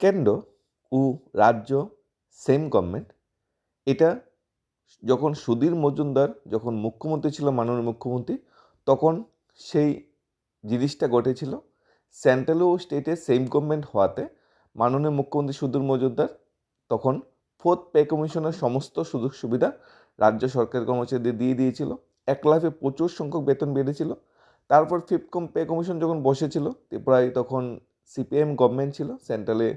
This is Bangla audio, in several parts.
কেন্দ্র ও রাজ্য সেম গভর্নমেন্ট এটা যখন সুধীর মজুমদার, যখন মুখ্যমন্ত্রী ছিল, মাননীয় মুখ্যমন্ত্রী, তখন সেই জিনিসটা ঘটেছিল। সেন্ট্রাল ও স্টেটে সেম গভর্নমেন্ট হওয়াতে মাননীয় মুখ্যমন্ত্রী সুধীর মজুমদার তখন ফোর্থ পে কমিশনের সমস্ত সুযোগ সুবিধা রাজ্য সরকার কর্মচারীদের দিয়ে দিয়েছিল। এক লাফে প্রচুর সংখ্যক বেতন বেড়েছিল। তারপর ফিফথ কম পে কমিশন যখন বসেছিল ত্রিপুরায় তখন সিপিএম গভর্নমেন্ট ছিল সেন্ট্রালে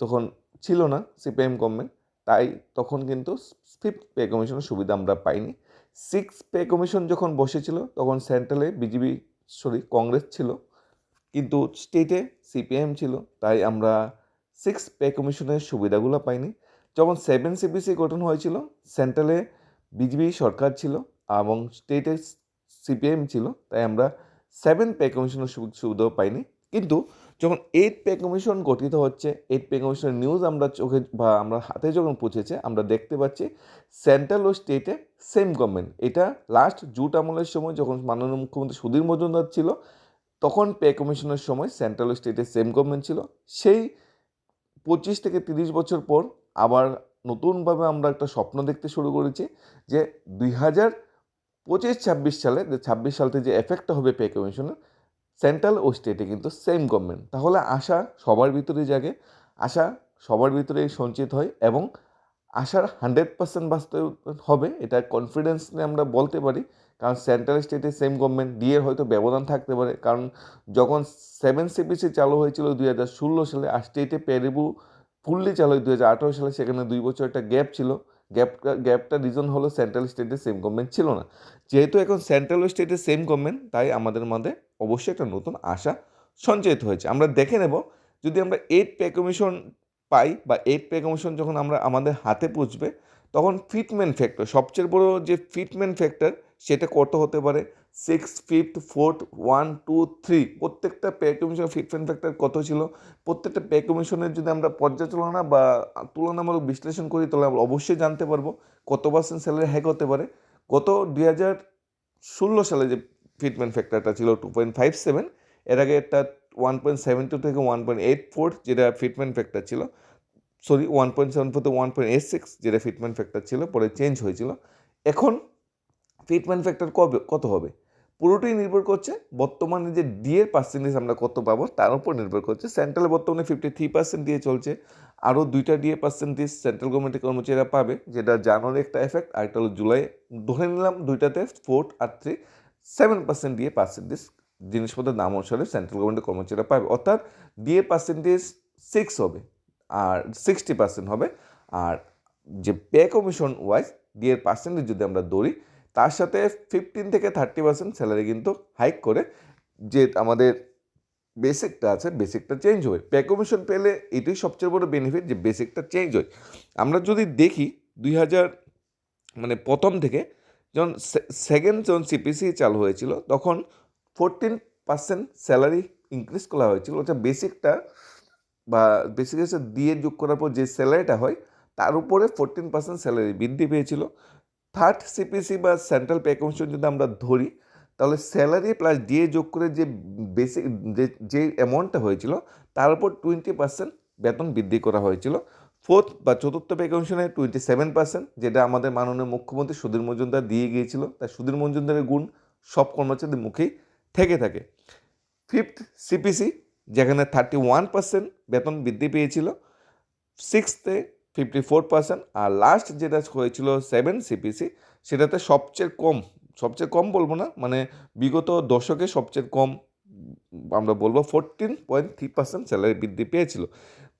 তখন ছিল না সিপিএম গভর্নমেন্ট তাই তখন কিন্তু ফিফথ পে কমিশনের সুবিধা আমরা পাইনি। সিক্স পে কমিশন যখন বসেছিল, তখন সেন্ট্রালে বিজেপি সরি কংগ্রেস ছিল, কিন্তু স্টেটে সিপিএম ছিল, তাই আমরা সিক্স পে কমিশনের সুবিধাগুলো পাইনি। যখন সেভেন সিপিসি গঠন হয়েছিল সেন্ট্রালে বিজেপি সরকার ছিল এবং স্টেটে সিপিএম ছিল, তাই আমরা সেভেন পে কমিশনের সুবিধাও পাইনি। কিন্তু যখন এইট পে কমিশন গঠিত হচ্ছে এইট পে কমিশনের নিউজ আমরা চোখে বা আমরা হাতে যখন পৌঁছেছে, আমরা দেখতে পাচ্ছি সেন্ট্রাল ও স্টেটে সেম গভর্নমেন্ট এটা লাস্ট জুট আমলের সময় যখন মাননীয় মুখ্যমন্ত্রী সুধীর মজুমদার ছিল, তখন পে কমিশনের সময় সেন্ট্রাল ও স্টেটে সেম গভর্নমেন্ট ছিল। সেই পঁচিশ থেকে তিরিশ বছর পর আবার নতুনভাবে আমরা একটা স্বপ্ন দেখতে শুরু করেছি যে দুই হাজার পঁচিশ ছাব্বিশ সালে, যে ছাব্বিশ সালতে যে এফেক্টটা হবে পে কমিশনের সেন্ট্রাল ও স্টেটে কিন্তু সেম গভর্নমেন্ট তাহলে আশা সবার ভিতরে জাগে, আশা সবার ভিতরে সঞ্চিত হয় এবং আশার হান্ড্রেড পার্সেন্ট বাস্তব হবে, এটা কনফিডেন্স নিয়ে আমরা বলতে পারি। কারণ সেন্ট্রাল স্টেটে সেম গভর্নমেন্ট দিয়ে হয়তো ব্যবধান থাকতে পারে। কারণ যখন সেভেন সিপিসি চালু হয়েছিল দুই হাজার ষোলো সালে, আর স্টেটে পেরিবু ফুললি চালু হয় দুই হাজার আঠারো সালে, সেখানে দুই বছর একটা গ্যাপ ছিল। গ্যাপটা গ্যাপটা রিজন হলো সেন্ট্রাল স্টেটে সেম গভর্নমেন্ট ছিল না। যেহেতু এখন সেন্ট্রাল স্টেটে সেম গভর্নমেন্ট তাই আমাদের মধ্যে অবশ্যই একটা নতুন আশা সঞ্চয়িত হয়েছে। আমরা দেখে নেব, যদি আমরা এইট পে কমিশন পাই বা এইট পে কমিশন যখন আমরা আমাদের হাতে পুষবে তখন ফিটমেন্ট ফ্যাক্টর সবচেয়ে বড় যে ফিটমেন্ট ফ্যাক্টর সেটা কত হতে পারে? Six fifth fourth one two three প্রত্যেকটা পে কমিশনের ফিটমেন্ট ফ্যাক্টর কত ছিল? প্রত্যেকটা পে কমিশনের যদি আমরা পর্যালোচনা বা তুলনামূলক বিশ্লেষণ করি, তাহলে আমরা অবশ্যই জানতে পারব কত পার্সেন্ট স্যালারি হ্যাক হতে পারে। গত দুই হাজার ষোলো সালে যে ফিটমেন্ট ফ্যাক্টরটা ছিল টু পয়েন্ট ফাইভ সেভেন এর আগে একটা ওয়ান পয়েন্ট সেভেন টু থেকে ওয়ান পয়েন্ট এইট ফোর যেটা ফিটমেন্ট ফ্যাক্টর ছিল sorry one point seven four থেকে ওয়ান পয়েন্ট এইট সিক্স যেটা ফিটমেন্ট ফ্যাক্টর ছিল, পরে চেঞ্জ হয়েছিল। এখন ফিটমেন্ট ফ্যাক্টর কবে, কত হবে? পুরোটাই নির্ভর করছে বর্তমানে যে ডিএর পার্সেন্টেজ আমরা কত পাবো, তার উপর নির্ভর করছে। সেন্ট্রাল বর্তমানে ফিফটি থ্রি পার্সেন্ট দিয়ে চলছে। আরও দুইটা ডিএ পার্সেন্টেজ সেন্ট্রাল গভর্নমেন্টের কর্মচারীরা পাবে, যেটা জানুয়ারি একটা এফেক্ট আর একটা হলো জুলাই ধরে নিলাম দুইটাতে ফোর্থ আর three seven percent DA percentage জিনিসপত্রের দাম অনুসারে সেন্ট্রাল গভর্নমেন্টের কর্মচারীরা পাবে। অর্থাৎ ডিএ পার্সেন্টেজ সিক্স হবে, আর সিক্সটি পার্সেন্ট হবে। আর যে পে কমিশন ওয়াইজ ডিএর পার্সেন্টেজ যদি আমরা ধরি তার সাথে ফিফটিন থেকে থার্টি পার্সেন্ট স্যালারি কিন্তু হাইক করে যে আমাদের বেসিকটা আছে বেসিকটা চেঞ্জ হয় পে কমিশন পেলে এটাই সবচেয়ে বড় বেনিফিট যে বেসিকটা চেঞ্জ হয়। আমরা যদি দেখি দুই হাজার মানে প্রথম থেকে যখন সেকেন্ড যখন সিপিসি চালু হয়েছিল, তখন ফোরটিন পার্সেন্ট স্যালারি ইনক্রিজ করা হয়েছিল। অর্থাৎ বেসিকটা বা বেসিক দিয়ে যোগ করার পর যে স্যালারিটা হয়, তার উপরে ফোরটিন পার্সেন্ট স্যালারি বৃদ্ধি পেয়েছিল। থার্ড সিপিসি বা সেন্ট্রাল পে কমিশন যদি আমরা ধরি, তাহলে স্যালারি প্লাস ডিএ যোগ করে যে বেসিক যে অ্যামাউন্টটা হয়েছিল, তার উপর টোয়েন্টি পার্সেন্ট বেতন বৃদ্ধি করা হয়েছিল। ফোর্থ বা চতুর্থ পে কমিশনে টোয়েন্টি সেভেন পার্সেন্ট যেটা আমাদের মাননীয় মুখ্যমন্ত্রী সুধীর মজুমদার দিয়ে গিয়েছিল। তাই সুধীর মজুমদারের গুণ সব কর্মচারীদের মুখেই থেকে থাকে। ফিফথ সিপিসি যেখানে থার্টি ওয়ান পার্সেন্ট বেতন বৃদ্ধি পেয়েছিল। সিক্সথে ফিফটি ফোর পার্সেন্ট আর লাস্ট যেটা হয়েছিল সেভেন সিপিসি সেটাতে সবচেয়ে কম সবচেয়ে কম বলব না মানে বিগত দশকে সবচেয়ে কম, আমরা বলব fourteen point three percent salary বৃদ্ধি পেয়েছিল।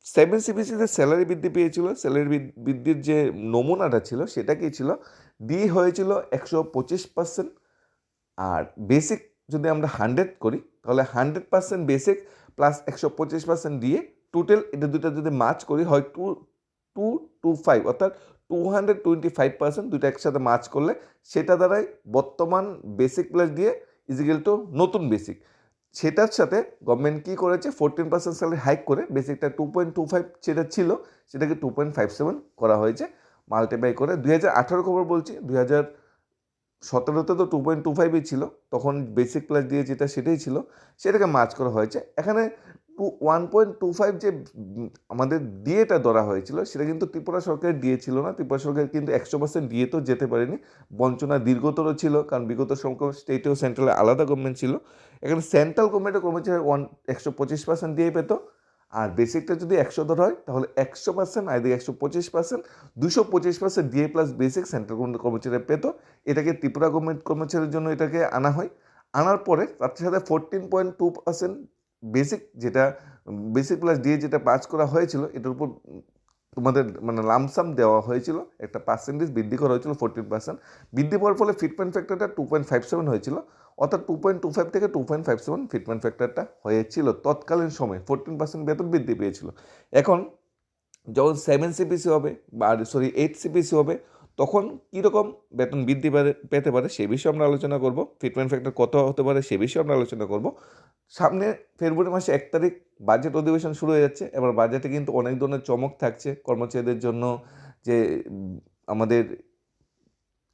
সেভেন সিপিসিতে স্যালারি বৃদ্ধি পেয়েছিল স্যালারি বৃদ্ধির যে নমুনাটা ছিল, সেটা কি ছিল? ডি হয়েছিল একশো পঁচিশ পার্সেন্ট আর বেসিক যদি আমরা হান্ড্রেড করি, তাহলে হান্ড্রেড পার্সেন্ট বেসিক প্লাস একশো পঁচিশ পার্সেন্ট দিয়ে টোটাল এটা দুটো যদি মার্চ করি হয় টু টু টু ফাইভ অর্থাৎ two hundred twenty five percent দুটো একসাথে মার্চ করলে সেটা দ্বারাই বর্তমান বেসিক প্লাস দিয়ে ইজিক্যাল টু নতুন বেসিক সেটার সাথে গভর্নমেন্ট কী করেছে? ফোরটিন পার্সেন্ট স্যালারি হাইক করে বেসিকটা টু পয়েন্ট টু ফাইভ যেটা ছিল সেটাকে টু পয়েন্ট ফাইভ সেভেন করা হয়েছে। মাল্টিপ্লাই করে দুই হাজার আঠারো খবর বলছি, দুই হাজার সতেরোতে তো টু পয়েন্ট টু ফাইভই ছিল, তখন বেসিক প্লাস দিয়ে যেটা সেটাই ছিল, সেটাকে মার্চ করা হয়েছে। এখানে two one point two five যে আমাদের ডিএটা ধরা হয়েছিল, সেটা কিন্তু ত্রিপুরা সরকারের ডিএ ছিল না। ত্রিপুরা সরকার কিন্তু একশো পার্সেন্ট ডিএ তো যেতে পারেনি। বঞ্চনা দীর্ঘতর ছিল, কারণ বিগত সময় স্টেটেও সেন্ট্রালে আলাদা গভর্নমেন্ট ছিল। এখানে সেন্ট্রাল গভর্নমেন্টের কর্মচারী ওয়ান একশো পঁচিশ পার্সেন্ট ডিএ পেতো। আর বেসিকটা যদি একশো ধরা হয়, তাহলে একশো পার্সেন্ট আর এদিকে একশো পঁচিশ পার্সেন্ট দুশো পঁচিশ percent DA plus basic central government কর্মচারী পেতো। এটাকে ত্রিপুরা গভর্নমেন্ট কর্মচারীর জন্য এটাকে আনা হয়। আনার পরে তার সাথে fourteen point two percent basic যেটা বেসিক প্লাস ডিএ যেটা পাস করা হয়েছিল, এটার উপর তোমাদের মানে লামসাম দেওয়া হয়েছিল, একটা পার্সেন্টেজ বৃদ্ধি করা হয়েছিল ফোরটিন পার্সেন্ট বৃদ্ধি পাওয়ার ফলে ফিটমেন্ট ফ্যাক্টরটা টু পয়েন্ট ফাইভ সেভেন হয়েছিল, অর্থাৎ টু পয়েন্ট টু ফাইভ থেকে two point five seven fitment ফ্যাক্টরটা হয়েছিল তৎকালীন সময় ফোরটিন পার্সেন্ট বেতন বৃদ্ধি পেয়েছিল। এখন যখন সেভেন সিপিসি হবে বা সরি এইট সিপিসি হবে তখন কীরকম বেতন বৃদ্ধি পেতে পারে সে বিষয়ে আমরা আলোচনা করব। ফিটমেন্ট ফ্যাক্টর কত হতে পারে সে বিষয়ে আমরা আলোচনা করব। সামনে ফেব্রুয়ারি মাসে এক তারিখ বাজেট অধিবেশন শুরু হয়ে যাচ্ছে। এবার বাজেটে কিন্তু অনেক ধরনের চমক থাকছে। কর্মচারীদের জন্য যে, আমাদের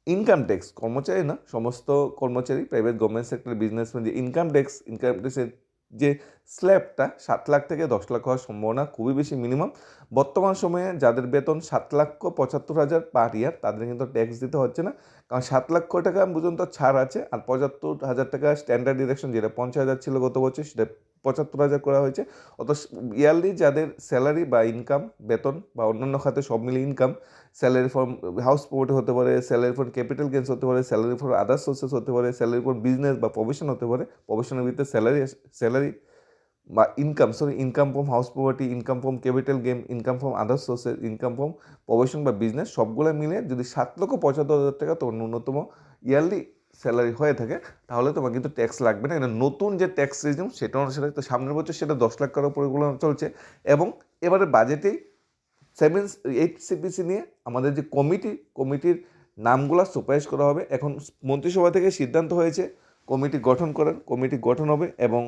ইনকাম ট্যাক্স কর্মচারী না, সমস্ত কর্মচারী প্রাইভেট গভর্নমেন্ট সেক্টর বিজনেসম্যান যে ইনকাম ট্যাক্স ইনকাম ট্যাক্সের যে স্ল্যাবটা সাত লাখ থেকে দশ লাখ হওয়ার সম্ভাবনা খুবই বেশি মিনিমাম বর্তমান সময়ে যাদের বেতন সাত লক্ষ পঁচাত্তর হাজার পার ইয়ার তাদের কিন্তু ট্যাক্স দিতে হচ্ছে না। কারণ সাত লক্ষ টাকা পর্যন্ত ছাড় আছে আর পঁচাত্তর হাজার টাকা স্ট্যান্ডার্ড ডিরেকশন যেটা পঞ্চাশ হাজার ছিল গত বছর, সেটা পঁচাত্তর হাজার করা হয়েছে। অত ইয়ারলি যাদের স্যালারি বা ইনকাম বেতন বা অন্যান্য খাতে সব মিলিয়ে income salary from house provide হতে পারে স্যালারি ফ্রম ক্যাপিটাল গেন্স হতে পারে স্যালারি ফ্রম আদার সোর্সেস হতে পারে স্যালারি ফ্রম বিজনেস বা প্রফেশন হতে পারে প্রফেশনের ভিতরে স্যালারি স্যালারি বা income sorry income from house property income from capital gain income from other sources income from profession বা বিজনেস সবগুলো মিলে যদি সাত লক্ষ পঁচাত্তর হাজার টাকা তোমার ন্যূনতম ইয়ারলি স্যালারি হয়ে থাকে, তাহলে তোমার কিন্তু ট্যাক্স লাগবে না। এটা নতুন যে ট্যাক্স রেজিম সেটা অনুসারে তো সামনের বছর সেটা দশ লাখ করার পরিকল্পনা চলছে এবং এবারে বাজেটেই সেভেন এইট সিপিসি নিয়ে আমাদের যে কমিটি, কমিটির নামগুলো সুপারিশ করা হবে। এখন মন্ত্রিসভা থেকে সিদ্ধান্ত হয়েছে, কমিটি গঠন করার, কমিটি গঠন হবে এবং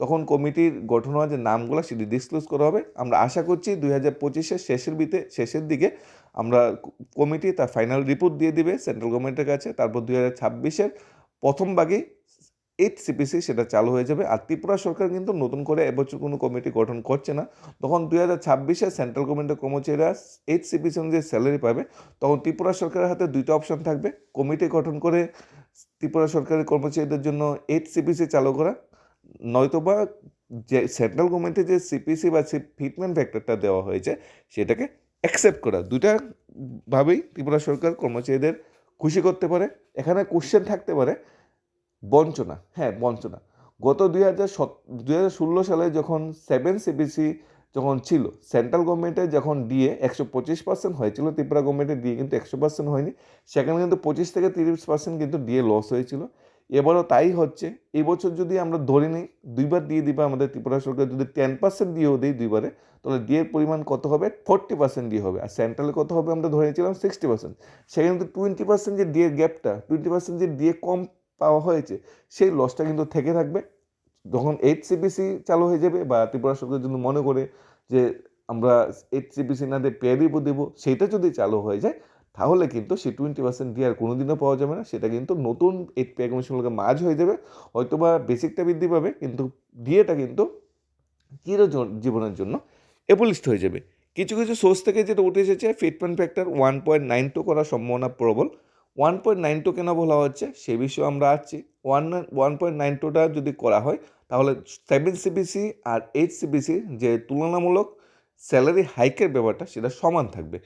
তখন কমিটির গঠন হওয়া যে নামগুলো সেটি ডিসক্লোজ করা হবে। আমরা আশা করছি দুই হাজার পঁচিশের শেষের বিতে, শেষের দিকে আমরা কমিটি তার ফাইনাল রিপোর্ট দিয়ে দিবে সেন্ট্রাল গভর্নমেন্টের কাছে। তারপর দুই হাজার ছাব্বিশের প্রথম ভাগেই এইট সিপিসি সেটা চালু হয়ে যাবে। আর ত্রিপুরা সরকার কিন্তু নতুন করে এবছর কোনো কমিটি গঠন করছে না। তখন দুই হাজার ছাব্বিশে সেন্ট্রাল গভর্নমেন্টের কর্মচারীরা এইট সিপিসি অনুযায়ী স্যালারি পাবে। তখন ত্রিপুরা সরকারের হাতে দুইটা অপশন থাকবে। কমিটি গঠন করে ত্রিপুরা সরকারের কর্মচারীদের জন্য এইট সিপিসি চালু করা। নয়তোবা যে সেন্ট্রাল গভর্নমেন্টে যে সিপিসি বা ফিটমেন্ট ফ্যাক্টরটা দেওয়া হয়েছে, সেটাকে অ্যাকসেপ্ট করা। দুটা ভাবেই ত্রিপুরা সরকার কর্মচারীদের খুশি করতে পারে। এখানে কোশ্চেন থাকতে পারে বঞ্চনা হ্যাঁ বঞ্চনা। গত দুই হাজার সত দুই হাজার ষোলো সালে যখন সেভেন সিবিসি যখন ছিল সেন্ট্রাল গভর্নমেন্টে যখন ডিএ একশো পঁচিশ পার্সেন্ট হয়েছিল, ত্রিপুরা গভর্নমেন্টের ডিএ কিন্তু একশো পার্সেন্ট হয়নি, সেখানে কিন্তু পঁচিশ থেকে তিরিশ পার্সেন্ট কিন্তু ডিএ লস হয়েছিল। এবারও তাই হচ্ছে, এই বছর যদি আমরা ধরে নিই, দুইবার দিয়ে দিবে আমাদের ত্রিপুরা সরকার, যদি টেন পার্সেন্ট দিয়েও দিই দুইবারে, তাহলে ডিএর পরিমাণ কত হবে? ফোরটি পার্সেন্ট দিয়ে হবে। আর সেন্ট্রালে কত হবে? আমরা ধরে নিয়েছিলাম সিক্সটি পার্সেন্ট সেখানে কিন্তু টোয়েন্টি পার্সেন্ট যে ডিএ গ্যাপটা টোয়েন্টি পার্সেন্ট যে ডিএ কম পাওয়া হয়েছে, সেই লসটা কিন্তু থেকে থাকবে। যখন এইট সিপিসি চালু হয়ে যাবে বা ত্রিপুরা সরকার যদি মনে করে যে আমরা এইট সিপিসি না দিয়ে পেয়ারিব দেবো সেইটা যদি চালু হয়ে যায়, তাহলে কিন্তু সেই টোয়েন্টি পার্সেন্ট দিয়ে আর কোনোদিনও পাওয়া যাবে না। সেটা কিন্তু নতুন এইট পে কমিশনের সঙ্গে মাঝ হয়ে যাবে। হয়তো বা বেসিকটা বৃদ্ধি পাবে, কিন্তু ডিএটা কিন্তু চির জীবনের জন্য এবলিস্ট হয়ে যাবে। কিছু কিছু সোর্স থেকে যেটা উঠে এসেছে fitment factor one point nine two করার সম্ভাবনা প্রবল। ওয়ান পয়েন্ট নাইন টু কেন বলা হচ্ছে? সে বিষয়ে আমরা আসছি। ওয়ান ওয়ান পয়েন্ট নাইন টুটা যদি করা হয়, তাহলে সেভেন সিবিসি আর এইট সিবিসি যে তুলনামূলক স্যালারি হাইকের ব্যাপারটা, সেটা সমান থাকবে।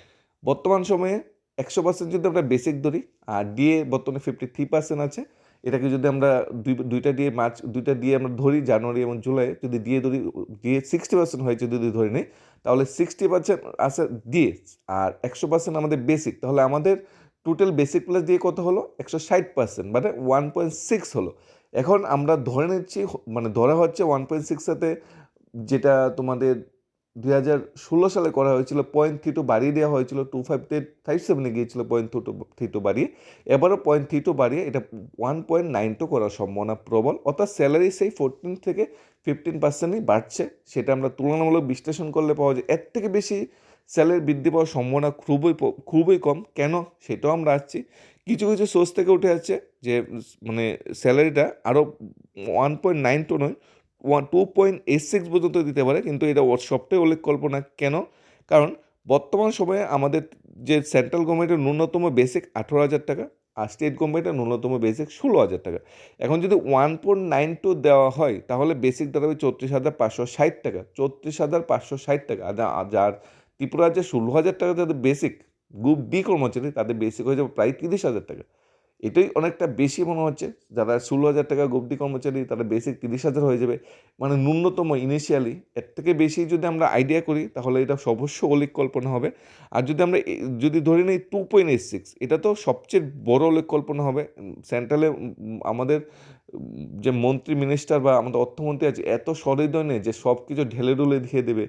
বর্তমান সময়ে একশো পার্সেন্ট যদি আমরা বেসিক ধরি, আর ডিএ বর্তমানে ফিফটি থ্রি পার্সেন্ট আছে, এটাকে যদি আমরা দুই, দুইটা দিয়ে মার্চ, দুইটা দিয়ে আমরা ধরি জানুয়ারি এবং জুলাই, যদি দিয়ে ধরি, দিয়ে সিক্সটি পার্সেন্ট হয়েছে যদি ধরে নিই, তাহলে সিক্সটি পার্সেন্ট আছে দিয়ে, আর একশো পার্সেন্ট আমাদের বেসিক তাহলে আমাদের টোটাল বেসিক প্লাস দিয়ে কত হলো? একশো ষাট পার্সেন্ট মানে ওয়ান পয়েন্ট সিক্স হলো। এখন আমরা ধরে নিচ্ছি মানে ধরা হচ্ছে ওয়ান পয়েন্ট সিক্স সাথে যেটা তোমাদের দুই হাজার ষোলো সালে করা হয়েছিল পয়েন্ট থ্রি টু বাড়িয়ে দেওয়া হয়েছিল টু ফাইভ ফাইভ সেভেনে গিয়েছিল point two two three two বাড়িয়ে। এবারও পয়েন্ট থ্রি টু বাড়িয়ে এটা ওয়ান পয়েন্ট নাইন টু করার সম্ভাবনা প্রবল, অর্থাৎ স্যালারি সেই ফোরটিন থেকে ফিফটিন পার্সেন্টই বাড়ছে। সেটা আমরা তুলনামূলক বিশ্লেষণ করলে পাওয়া যায়। এর থেকে বেশি স্যালারি বৃদ্ধি পাওয়ার সম্ভাবনা খুবই খুবই কম। কেন? সেটাও আমরা আসছি। কিছু কিছু সোর্স থেকে উঠে যাচ্ছে যে মানে স্যালারিটা আরও ওয়ান পয়েন্ট নাইন টু নয় one two point eight six পর্যন্ত দিতে পারে। কিন্তু এটা সবটাই উল্লেখ করব না। কেন? কারণ বর্তমান সময়ে আমাদের যে সেন্ট্রাল গভর্নমেন্টের ন্যূনতম বেসিক আঠেরো হাজার টাকা আর স্টেট গভর্নমেন্টের ন্যূনতম বেসিক ষোলো হাজার টাকা। এখন যদি ওয়ান পয়েন্ট নাইন টু দেওয়া হয়, তাহলে বেসিক দাঁড়াবে চৌত্রিশ হাজার পাঁচশো ষাট টাকা। চৌত্রিশ হাজার পাঁচশো ষাট টাকা। যার ত্রিপুরা রাজ্যে ষোলো হাজার টাকা তাদের বেসিক গ্রুপ বি কর্মচারী, তাদের বেসিক হয়ে যাবে প্রায় তিরিশ হাজার টাকা। এটাই অনেকটা বেশি মনে হচ্ছে, যারা ষোলো হাজার টাকা গবদি কর্মচারী, তাদের বেসিক তিরিশ হাজার হয়ে যাবে। মানে ন্যূনতম ইনিশিয়ালি এর থেকে বেশি যদি আমরা আইডিয়া করি, তাহলে এটা অবশ্য অলিক কল্পনা হবে। আর যদি আমরা যদি ধরে নিই টু পয়েন্ট এইট সিক্স এটা তো সবচেয়ে বড় অলিক কল্পনা হবে। সেন্ট্রালে আমাদের যে মন্ত্রী মিনিস্টার বা আমাদের অর্থমন্ত্রী আছে, এত সহৃদয় নেই যে সব কিছু ঢেলে ঢুলে দিয়ে দেবে।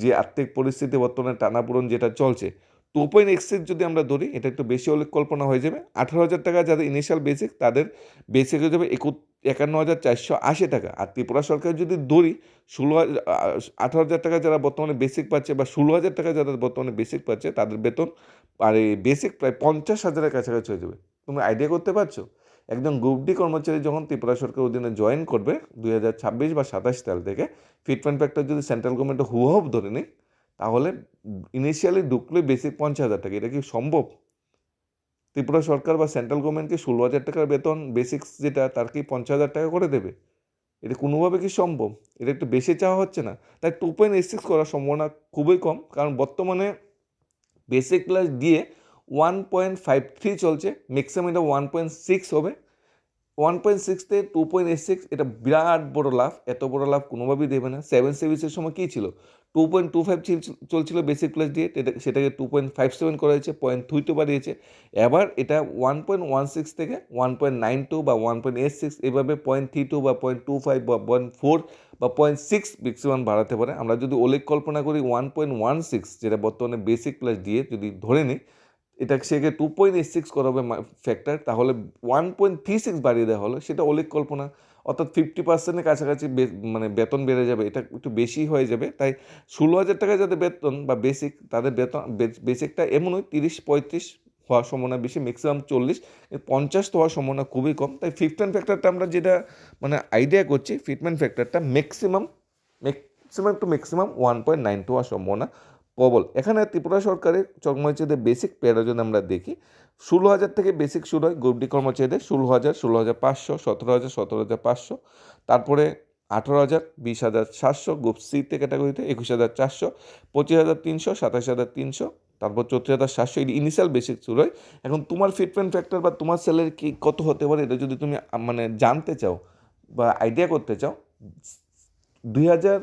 যে আর্থিক পরিস্থিতি বর্তমানে টানাপোড়ন যেটা চলছে টু পয়েন্ট এক্সের যদি আমরা ধরি, এটা একটু বেশি হলে কল্পনা হয়ে যাবে। আঠারো হাজার টাকা যাদের ইনিশিয়াল বেসিক তাদের বেসিক হয়ে যাবে একু একান্ন হাজার চারশো আশি টাকা। আর ত্রিপুরা সরকার যদি ধরি, ষোলো হাজার আঠারো হাজার টাকা যারা বর্তমানে বেসিক পাচ্ছে বা ষোলো হাজার টাকা যারা বর্তমানে বেসিক পাচ্ছে, তাদের বেতন, আর এই বেসিক প্রায় পঞ্চাশ হাজারের কাছাকাছি হয়ে যাবে। তুমি আইডিয়া করতে পারছ? একজন গ্রুপ ডি কর্মচারী যখন ত্রিপুরা সরকার অধীনে জয়েন করবে দুই হাজার ছাব্বিশ বা সাতাশ সাল থেকে ফিটমেন্ট ফ্যাক্টর যদি সেন্ট্রাল গভর্নমেন্টের হুহব ধরে নিই, তাহলে ইনিশিয়ালি ঢুকলে বেসিক পঞ্চাশ হাজার টাকা। এটা কি সম্ভব? ত্রিপুরা সরকার বা সেন্ট্রাল গভর্নমেন্টকে ষোলো হাজার টাকার বেতন বেসিক্স যেটা, তার কি পঞ্চাশ হাজার টাকা করে দেবে? এটা কোনোভাবে কি সম্ভব? এটা একটু বেশি চাওয়া হচ্ছে না। তাই টু পয়েন্ট এইট সিক্স করার সম্ভাবনা খুবই কম, কারণ বর্তমানে বেসিক ক্লাস দিয়ে ওয়ান পয়েন্ট ফাইভ থ্রি চলছে ম্যাক্সিমাম এটা ওয়ান পয়েন্ট সিক্স হবে। ওয়ান পয়েন্ট সিক্স থেকে টু পয়েন্ট এইট সিক্স এটা বিরাট বড় লাভ, এত বড় লাভ কোনোভাবেই দেবে না। সেভেন সেভিসের সময় কী ছিল? টু পয়েন্ট টু ফাইভ চলছিল বেসিক প্লাস দিয়ে সেটাকে টু পয়েন্ট ফাইভ সেভেন করা হয়েছে পয়েন্ট থ্রি টু বাড়িয়েছে। এবার এটা ওয়ান পয়েন্ট ওয়ান সিক্স থেকে ওয়ান পয়েন্ট নাইন টু বা ওয়ান পয়েন্ট এইট সিক্স এভাবে পয়েন্ট থ্রি টু বা পয়েন্ট টু ফাইভ বা পয়েন্ট ফোর বা পয়েন্ট সিক্স ম্যাক্সিমাম বাড়াতে পারে। আমরা যদি ওলেক কল্পনা করি ওয়ান পয়েন্ট ওয়ান সিক্স যেটা বর্তমানে বেসিক প্লাস দিয়ে যদি ধরে নিই এটা সেকে টু পয়েন্ট এইট সিক্স করা হবে ফ্যাক্টর তাহলে ওয়ান পয়েন্ট থ্রি সিক্স বাড়িয়ে দেওয়া হলো, সেটা অলেক কল্পনা। অর্থাৎ ফিফটি পার্সেন্টের কাছাকাছি মানে বেতন বেড়ে যাবে, এটা একটু বেশি হয়ে যাবে, তাই ষোলো হাজার টাকা যাদের বেতন বা বেসিক তাদের বেতন বেসিকটা এমনই তিরিশ পঁয়ত্রিশ হওয়ার সম্ভাবনা বেশি ম্যাক্সিমাম চল্লিশ পঞ্চাশ তো হওয়ার সম্ভাবনা খুবই কম, তাই ফিফটেন ফ্যাক্টরটা আমরা যেটা মানে আইডিয়া করছি fitment ফ্যাক্টরটা maximum maximum two maximum one point nine two হওয়ার সম্ভাবনা। প্রবল। এখানে ত্রিপুরা সরকারের কর্মচারীদের বেসিক পেয়ারা যদি আমরা দেখি, ষোলো হাজার থেকে বেসিক শুরু হয় গ্রুপ কর্মচারীদের, ষোলো হাজার ষোলো হাজার পাঁচশো, সতেরো হাজার সতেরো হাজার পাঁচশো, তারপরে আঠেরো হাজার, বিশ হাজার সাতশো গ্রুপ সিতে ক্যাটাগরিতে একুশ হাজার চারশো, পঁচিশ হাজার তিনশো, সাতাশ হাজার তিনশো, তারপর চৌত্রিশ হাজার সাতশো, এই ইনিশিয়াল বেসিক শুরু হয়। এখন তোমার ফিটমেন্ট ফ্যাক্টর বা তোমার স্যালারি কি কত হতে পারে, এটা যদি তুমি মানে জানতে চাও বা আইডিয়া করতে চাও, দুই হাজার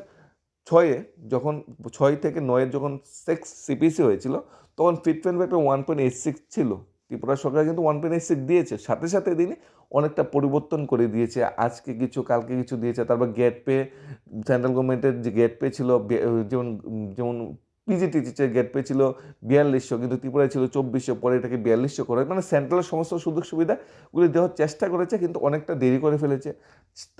ছয়ে যখন, ছয় থেকে নয়ের যখন সেক্স সিপিসি হয়েছিল, তখন ফিটফেন ব্যাপে ওয়ান পয়েন্ট এইট সিক্স ছিল। ত্রিপুরা সরকার কিন্তু ওয়ান পয়েন্ট এইট সিক্স দিয়েছে। সাথে সাথে দিনই অনেকটা পরিবর্তন করে দিয়েছে। আজকে কিছু, কালকে কিছু দিয়েছে। তারপর গেট পে সেন্ট্রাল গভর্নমেন্টের যে গেট পে ছিল যেমন যেমন পিজিটি টিচার গেট পে ছিল বিয়াল্লিশশো, কিন্তু ত্রিপুরায় ছিল চব্বিশশো, পরে এটাকে বিয়াল্লিশশো করে মানে সেন্ট্রালের সমস্ত সুযোগ সুবিধাগুলি দেওয়ার চেষ্টা করেছে, কিন্তু অনেকটা দেরি করে ফেলেছে।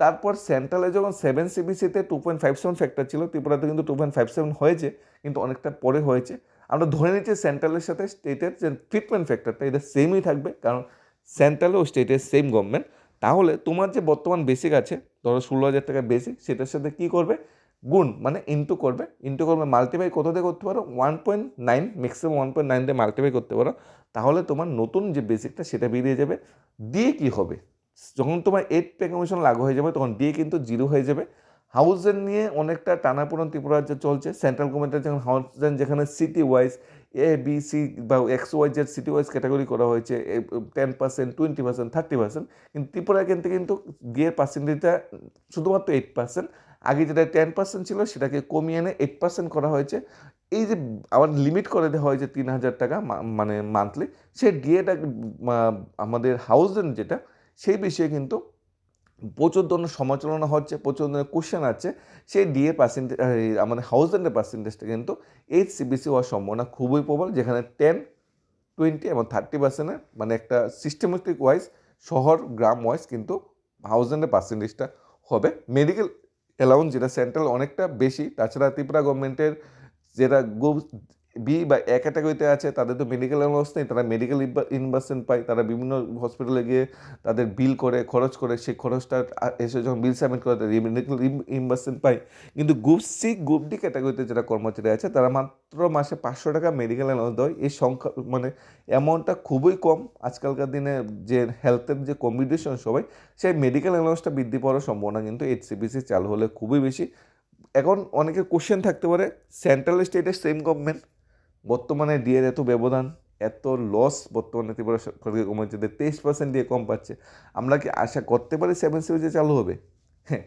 তারপর সেন্ট্রালে যখন seven সিবিসিতে two point five seven factor ছিল, ত্রিপুরাতে কিন্তু টু পয়েন্ট ফাইভ সেভেন হয়েছে, কিন্তু অনেকটা পরে হয়েছে। আমরা ধরে নিচ্ছি সেন্ট্রালের সাথে স্টেটের যে ট্রিটমেন্ট ফ্যাক্টরটা এটা সেমই থাকবে, কারণ সেন্ট্রাল ও স্টেটের সেম গভর্নমেন্ট তাহলে তোমার যে বর্তমান বেসিক আছে, ধরো ষোলো হাজার টাকা বেসিক সেটার সাথে কী করবে? গুণ মানে ইন্টু করবে। ইন্টু করবে মাল্টিপ্লাই কত দিয়ে করতে পারো? One point nine maximum one point nine দিয়ে মাল্টিপ্লাই করতে পারো। তাহলে তোমার নতুন যে বেসিকটা সেটা বেরিয়ে যাবে। দিয়ে কি হবে? যখন তোমার এইট পে কমিশন লাগু হয়ে যাবে, তখন দিয়ে কিন্তু জিরো হয়ে যাবে। হাউসের নিয়ে অনেকটা টানাপোড়ন ত্রিপুরা যে চলছে। সেন্ট্রাল গভর্নমেন্টের যখন হাউসেন যেখানে city wise A B C বা X Y Z city wise category করা হয়েছে ten percent twenty percent thirty percent কিন্তু ত্রিপুরা কিন্তু কিন্তু বিয়ের পার্সেন্টেজটা শুধুমাত্র এইট পার্সেন্ট আগে যেটা টেন পার্সেন্ট ছিল সেটাকে কমিয়ে এনে এইট পার্সেন্ট করা হয়েছে। এই যে আবার লিমিট করে দেওয়া হয়েছে তিন হাজার টাকা মানে মান্থলি সেই ডিএটা আমাদের হাউসেন যেটা, সেই বিষয়ে কিন্তু প্রচুর ধরনের সমালোচনা হচ্ছে, প্রচুর ধরনের কোশ্চেন আছে। সেই ডিএ পার্সেন্টেজ আমাদের হাউসেন্ডের পার্সেন্টেজটা কিন্তু এইচ সিবিসি হওয়ার সম্ভাবনা খুবই প্রবল, যেখানে টেন টোয়েন্টি এবং থার্টি পার্সেন্টের মানে একটা সিস্টেমেটিক ওয়াইজ শহর, গ্রাম ওয়াইজ কিন্তু হাউসেন্ডের পার্সেন্টেজটা হবে। মেডিকেল অ্যালাউন্স যেটা সেন্ট্রাল অনেকটা বেশি তাছাড়া ত্রিপুরা গভর্নমেন্টের যেটা বি বা এ ক্যাটাগরিতে আছে, তাদের তো মেডিকেল অ্যালাউন্স নেই, তারা মেডিকেল ইনভার্সেন্ট পায়, তারা বিভিন্ন হসপিটালে গিয়ে তাদের বিল করে, খরচ করে, সেই খরচটা এসে যখন বিল সাবমিট করে, তাদের মেডিকেল ইনভার্সেন্ট পায়। কিন্তু গ্রুপ সি গ্রুপ ডি ক্যাটাগরিতে যারা কর্মচারী আছে, তারা মাত্র মাসে পাঁচশো টাকা মেডিকেল অ্যালাউন্স দেয়। এই সংখ্যা মানে অ্যামাউন্টটা খুবই কম। আজকালকার দিনে যে হেলথের যে কম্পিটিশন সবাই, সেই মেডিকেল অ্যালাউন্সটা বৃদ্ধি পাওয়ার সম্ভাবনা কিন্তু এইচসিবিসি চালু হলে খুবই বেশি। এখন অনেকে কোশ্চেন থাকতে পারে সেন্ট্রাল স্টেটের সেম গভর্নমেন্ট বর্তমানে ডিএর এত ব্যবধান, এত লস বর্তমানে ত্রিপুরা সরকারি কর্মচারীদের তেইশ পার্সেন্ট দিয়ে কম পাচ্ছে। আমরা কি আশা করতে পারি সেভেন সিবিসি চালু হবে? হ্যাঁ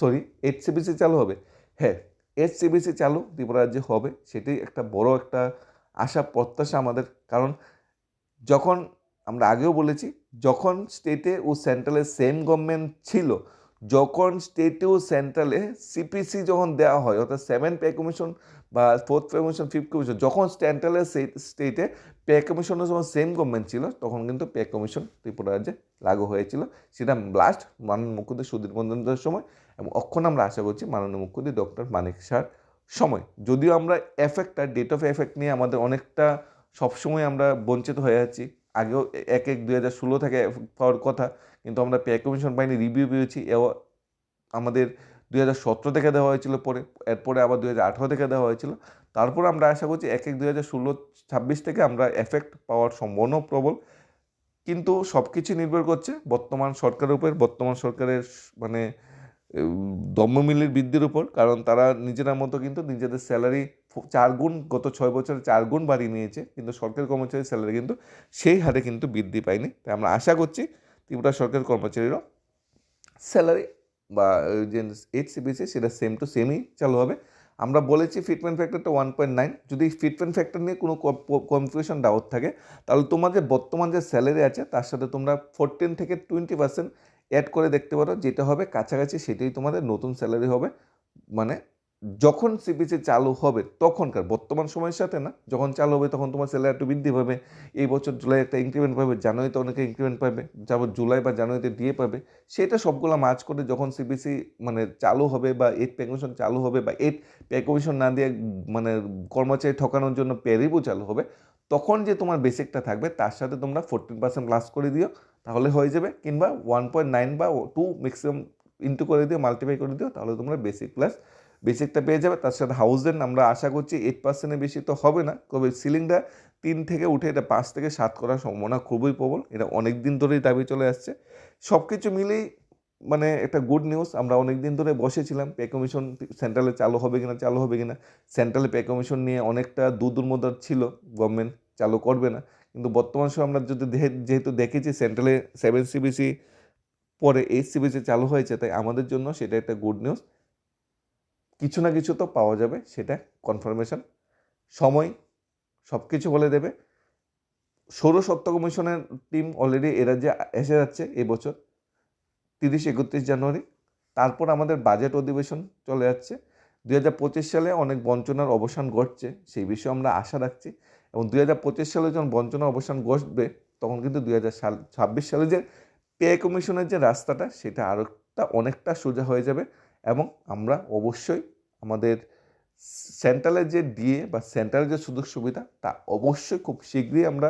সরি এইট সিবিসি চালু হবে। হ্যাঁ এইট সিবিসি চালু ত্রিপুরা রাজ্যে হবে, সেটাই একটা বড় একটা আশা, প্রত্যাশা আমাদের। কারণ যখন, আমরা আগেও বলেছি, যখন স্টেটে ও সেন্ট্রালে সেম গভর্নমেন্ট ছিল যখন স্টেটে ও সেন্ট্রালে সিপিসি যখন দেওয়া হয়, অর্থাৎ সেভেন পে কমিশন বা fourth pay commission fifth commission যখন সেন্ট্রালে স্টেটে পে কমিশনের যখন সেম গভর্নমেন্ট ছিল, তখন কিন্তু পে কমিশন ত্রিপুরা রাজ্যে লাগু হয়েছিল। সেটা লাস্ট মাননীয় মুখ্যমন্ত্রী সুধীর বন্দ্যোপাধ্যায়ের সময় এবং অক্ষণ আমরা আশা করছি মাননীয় মুখ্যমন্ত্রী ডক্টর মানিক শাহর সময়। যদিও আমরা এফেক্টটা ডেট অফ এফেক্ট নিয়ে আমাদের অনেকটা সবসময় আমরা বঞ্চিত হয়ে যাচ্ছি আগেও এক এক দুই হাজার ষোলো থেকে পাওয়ার কথা, কিন্তু আমরা পে কমিশন পাইনি রিভিউ পেয়েছি, এও আমাদের দুই হাজার সতেরো থেকে দেওয়া হয়েছিল, পরে, এরপরে আবার দুই হাজার আঠেরো থেকে দেওয়া হয়েছিল। তারপর আমরা আশা করছি এক এক দুই হাজার ষোলো, ছাব্বিশ থেকে আমরা এফেক্ট পাওয়ার সম্ভাবনাও প্রবল। কিন্তু সব কিছু নির্ভর করছে বর্তমান সরকারের উপর, বর্তমান সরকারের মানে উম, দ্রব্যমূল্যের বৃদ্ধির উপর কারণ তারা নিজেরা মতো কিন্তু নিজেদের স্যালারি চার গুণ গত ছয় বছরে চার গুণ বাড়িয়ে নিয়েছে কিন্তু সরকারি কর্মচারীর স্যালারি কিন্তু সেই হারে কিন্তু বৃদ্ধি পায়নি। তাই আমরা আশা করছি ত্রিপুরা সরকারি কর্মচারীরাও স্যালারি বা যে এইচ সিবিসি সেটা সেম টু সেমই চালু হবে। আমরা বলেছি ফিটমেন্ট ফ্যাক্টরটা ওয়ান পয়েন্ট নাইন যদি ফিটমেন্ট ফ্যাক্টর নিয়ে কোনো কনফিউশন ডাউট থাকে তাহলে তোমার যে বর্তমান যে স্যালারি আছে তার সাথে তোমরা ফোরটিন থেকে টোয়েন্টি পার্সেন্ট অ্যাড করে দেখতে পারো, যেটা হবে কাছাকাছি সেটাই তোমাদের নতুন স্যালারি হবে। মানে যখন সিপিসি চালু হবে তখনকার, বর্তমান সময়ের সাথে না, যখন চালু হবে তখন তোমার স্যালারি একটু বৃদ্ধি পাবে। এই বছর জুলাই একটা ইনক্রিমেন্ট পাবে, জানুয়ারিতে অনেকে ইনক্রিমেন্ট পাবে যাব জুলাই বা জানুয়ারিতে দিয়ে পাবে। সেটা সবগুলো মার্চ করে যখন সিবিসি মানে চালু হবে বা এইট পে কমিশন চালু হবে বা এইট পে কমিশন না দিয়ে মানে কর্মচারী ঠকানোর জন্য পেরিবও চালু হবে, তখন যে তোমার বেসিকটা থাকবে, তার সাথে তোমরা ফোরটিন পার্সেন্ট প্লাস করে দিও। তাহলে হয়ে যাবে। কিংবা ওয়ান পয়েন্ট নাইন বা টু ম্যাক্সিমাম ইন্টু করে দিও মাল্টিপ্লাই করে দিও, তাহলে তোমরা বেসিক প্লাস বেসিকটা পেয়ে যাবে। তার সাথে হাউস রেন্ট আমরা আশা করছি এইট পার্সেন্টের বেশি তো হবে না, তবে সিলিংটা তিন থেকে উঠে এটা পাঁচ থেকে সাত করার সম্ভাবনা খুবই প্রবল। এটা অনেক দিন ধরেই দাবি চলে আসছে। সব কিছু মিলেই মানে একটা গুড নিউজ আমরা অনেক দিন ধরে বসেছিলাম পে কমিশন সেন্ট্রালে চালু হবে কিনা, চালু হবে কিনা। সেন্ট্রালে পে কমিশন নিয়ে অনেকটা দূর দুর্মদার ছিল গভর্নমেন্ট চালু করবে না। কিন্তু বর্তমান সময় আমরা যদি যেহেতু দেখেছি সেন্ট্রালে সেভেন সিবিসি পরে এইট সিবিসি চালু হয়েছে, তাই আমাদের জন্য সেটা একটা গুড নিউজ কিছু না কিছু তো পাওয়া যাবে, সেটা কনফার্মেশন সময় সব কিছু বলে দেবে। সৌর সত্য কমিশনের টিম অলরেডি এ রাজ্যে এসে যাচ্ছে এবছর তিরিশ একত্রিশ জানুয়ারি, তারপর আমাদের বাজেট অধিবেশন চলে যাচ্ছে। দু হাজার পঁচিশ সালে অনেক বঞ্চনার অবসান ঘটছে, সেই বিষয়ে আমরা আশা রাখছি। এবং দুই হাজার পঁচিশ সালে যখন বঞ্চনা অবসান ঘটবে, তখন কিন্তু দুই হাজার সাল ছাব্বিশ সালে যে পে কমিশনের যে রাস্তাটা, সেটা আরেকটা অনেকটা সোজা হয়ে যাবে এবং আমরা অবশ্যই আমাদের সেন্ট্রালের যে ডিএ বা সেন্ট্রালের যে সুযোগ সুবিধা, তা অবশ্যই খুব শীঘ্রই আমরা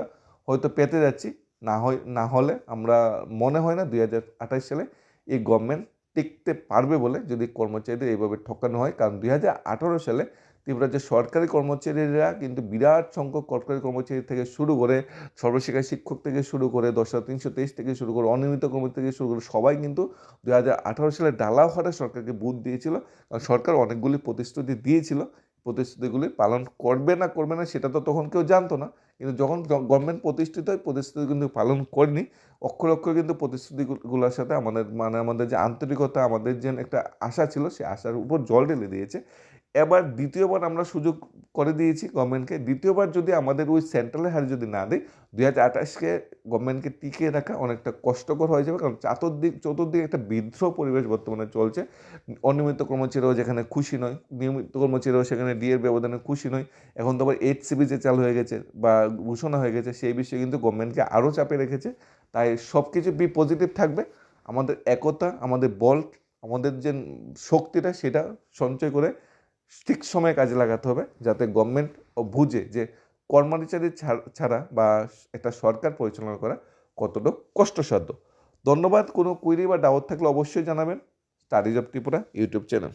হয়তো পেতে যাচ্ছি। না হয়, না হলে আমরা, মনে হয় না দুই হাজার আঠাশ সালে এই গভর্নমেন্ট টিকতে পারবে বলে যদি কর্মচারীদের এইভাবে ঠকানো হয়। কারণ দুই হাজার আঠারো সালে ত্রিপুরার সরকারি কর্মচারীরা কিন্তু বিরাট সংখ্যক সরকারি কর্মচারী থেকে শুরু করে সর্বশিক্ষা শিক্ষক থেকে শুরু করে দশ হাজার তিনশো তেইশ থেকে শুরু করে অনিয়মিত কর্মী থেকে শুরু করে সবাই কিন্তু দু হাজার আঠারো সালে ডালাহারে সরকারকে বুথ দিয়েছিল। কারণ সরকার অনেকগুলি প্রতিশ্রুতি দিয়েছিল। প্রতিশ্রুতিগুলি পালন করবে না করবে না সেটা তো তখন কেউ জানতো না। কিন্তু যখন গভর্নমেন্ট প্রতিষ্ঠিত হয়, প্রতিশ্রুতি কিন্তু পালন করেনি। অক্ষর অক্ষর কিন্তু প্রতিশ্রুতিগুলোর সাথে আমাদের মানে আমাদের যে আন্তরিকতা, আমাদের যে একটা আশা ছিল সেই আশার উপর জল ঢেলে দিয়েছে। এবার দ্বিতীয়বার আমরা সুযোগ করে দিয়েছি গভর্নমেন্টকে দ্বিতীয়বার যদি আমাদের ওই সেন্ট্রালের হারে যদি না দেয়, দুই হাজার আঠাশকে গভর্নমেন্টকে টিকিয়ে রাখা অনেকটা কষ্টকর হয়ে যাবে। কারণ চতুর্দিক, চতুর্দিকে একটা বিদ্রোহ পরিবেশ বর্তমানে চলছে। অনিয়মিত কর্মচারীরাও যেখানে খুশি নয়, নিয়মিত কর্মচারীরাও সেখানে ডিএর ব্যবধানে খুশি নয়। এখন তো আবার এইট সিবি যে চালু হয়ে গেছে বা ঘোষণা হয়ে গেছে, সেই বিষয়ে কিন্তু গভর্নমেন্টকে আরও চাপে রেখেছে। তাই সব কিছু বি পজিটিভ থাকবে। আমাদের একতা, আমাদের বল আমাদের যে শক্তিটা সেটা সঞ্চয় করে ঠিক সময়ে কাজে লাগাতে হবে যাতে গভর্নমেন্ট বুঝে যে কর্মচারী ছাড়- ছাড়া বা একটা সরকার পরিচালনা করা কতটুকু কষ্টসাধ্য। ধন্যবাদ, কোনো কুইরি বা ডাউট থাকলে অবশ্যই জানাবেন। Studies of Tripura YouTube channel